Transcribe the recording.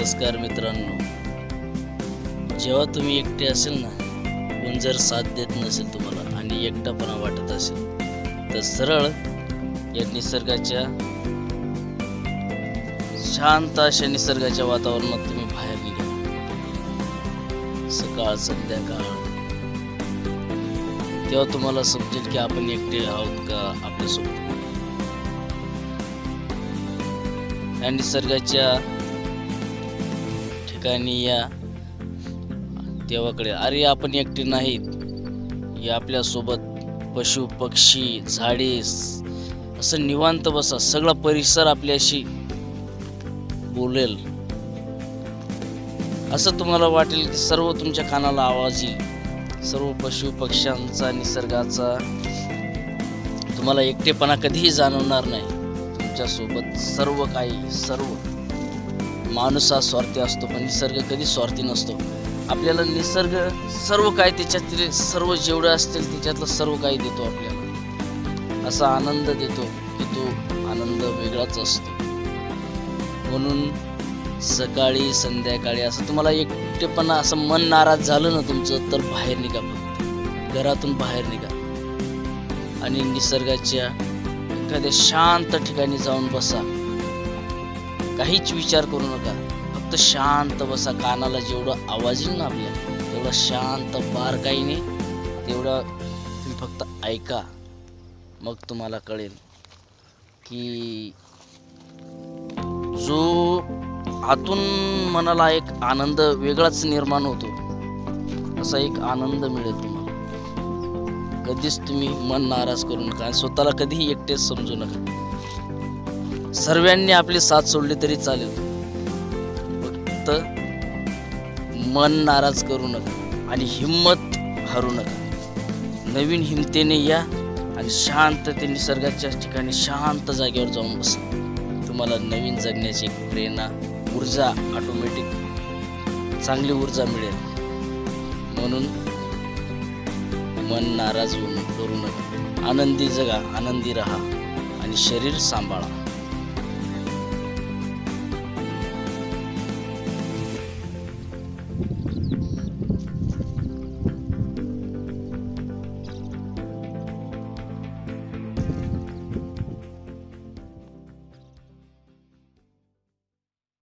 नमस्कार मित्रांनो. जेव्हा तुम्ही एकटे असेल ना कोण जर साथ देत नसेल तुम्हाला आणि एकटापणा वाटत असेल तर सरळ या निसर्गाच्या शांत अशा निसर्गाच्या वातावरणात तुम्ही बाहेर निघा. सकाळ संध्याकाळ. तेव्हा तुम्हाला समजेल की आपण एकटे आहोत का आपल्यासोबत? या निसर्गाच्या ठिकाणी या. देवाकडे. अरे आपण एकटे नाहीत. या आपल्यासोबत पशु पक्षी झाडे असं निवांत बसा. सगळा परिसर आपल्याशी बोलेल. असं तुम्हाला वाटेल की सर्व तुमच्या कानाला आवाज येईल. सर्व पशु पक्ष्यांचा निसर्गाचा. तुम्हाला एकटेपणा कधीही जाणवणार नाही. तुमच्यासोबत सर्व काही सर्व. माणूस हा स्वार्थी असतो पण निसर्ग कधी स्वार्थी नसतो. आपल्याला निसर्ग सर्व काय त्याच्यातील सर्व जेवढं असतील त्याच्यातलं सर्व काही देतो आपल्याला. असा आनंद देतो की तो आनंद वेगळाच असतो. म्हणून सकाळी संध्याकाळी असं तुम्हाला एकटेपणा असं मन नाराज झालं ना तुमचं तर बाहेर निघा फक्त. घरातून बाहेर निघा. आणि निसर्गाच्या एखाद्या शांत ठिकाणी जाऊन बसा. काहीच विचार करू नका. फक्त शांत बसा कानाला जेवढं आवाज येईल ना आपल्या तेवढं शांत बारकाईने तेवढं तुम्ही फक्त ऐका. मग तुम्हाला कळेल की जो आतून मनाला एक आनंद वेगळाच निर्माण होतो. असा एक आनंद मिळेल तुम्हाला. कधीच तुम्ही मन नाराज करू नका आणि स्वतःला कधीही एकटेच समजू नका. सर्वांनी आपली साथ सोडली तरी चालेल. फक्त मन नाराज करू नका आणि हिंमत हरू नका. नवीन हिमतेने या आणि शांतते निसर्गाच्या ठिकाणी शांत जागेवर जाऊन बसा. तुम्हाला नवीन जगण्याची प्रेरणा ऊर्जा ऑटोमॅटिक चांगली ऊर्जा मिळेल. म्हणून मन नाराज होऊन करू नका. आनंदी जगा आनंदी राहा आणि शरीर सांभाळा.